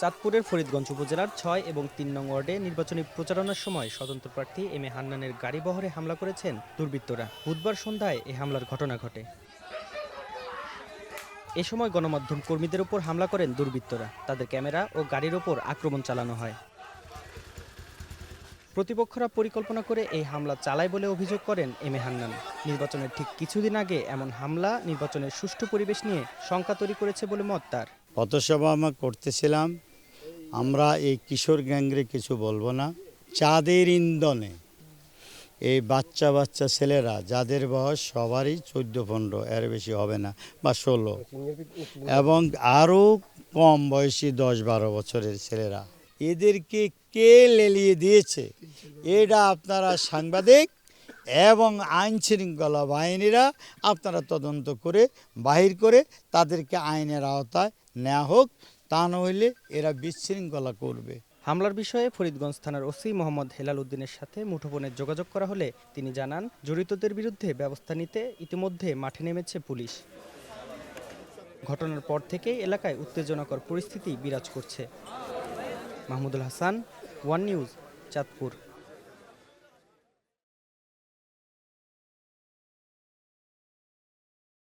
চাঁদপুরের ফরিদগঞ্জ উপজেলার ছয় এবং তিন নং ওয়ার্ডে নির্বাচনী প্রচারণার সময় স্বতন্ত্র প্রার্থী এম এ হান্নানের গাড়ি বহরে হামলা করেছেন দুর্বৃত্তরা। বুধবার সন্ধ্যায় এ হামলার ঘটনা ঘটে। এ সময় গণমাধ্যম কর্মীদের ওপর হামলা করেন দুর্বৃত্তরা। তাদের ক্যামেরা ও গাড়ির ওপর আক্রমণ চালানো হয়। প্রতিপক্ষরা পরিকল্পনা করে এই হামলা চালায় বলে অভিযোগ করেন এম এ হান্নান। নির্বাচনের ঠিক কিছুদিন আগে এমন হামলা নির্বাচনের সুষ্ঠু পরিবেশ নিয়ে শঙ্কা তৈরি করেছে বলে মত তার। পথসভা আমরা করতেছিলাম। আমরা এই কিশোর গ্যাংরে কিছু বলব না। চাঁদের ইন্ধনে এই বাচ্চা বাচ্চা ছেলেরা, যাদের বয়স সবারই চোদ্দ পনেরো, এর বেশি হবে না বা ষোলো। এবং আরও কম বয়সী দশ বারো বছরের ছেলেরা। এদেরকে কে লেলিয়ে দিয়েছে? এটা আপনারা সাংবাদিক এবং আইন শৃঙ্খলা বাহিনীরা আপনারা তদন্ত করে, বাহির করে তাদেরকে আইনের আওতায় নেওয়া হোক, তা নইলে এরা বিশৃঙ্খলা করবে। হামলার বিষয়ে ফরিদগঞ্জ থানার ওসি মোহাম্মদ হেলাল উদ্দিনের সাথে মুঠোফোনে যোগাযোগ করা হলে তিনি জানান, জড়িতদের বিরুদ্ধে ব্যবস্থা নিতে ইতিমধ্যে মাঠে নেমেছে পুলিশ। ঘটনার পর থেকেই এলাকায় উত্তেজনাকর পরিস্থিতি বিরাজ করছে। Mahmudul Hasan, one news, Chandpur.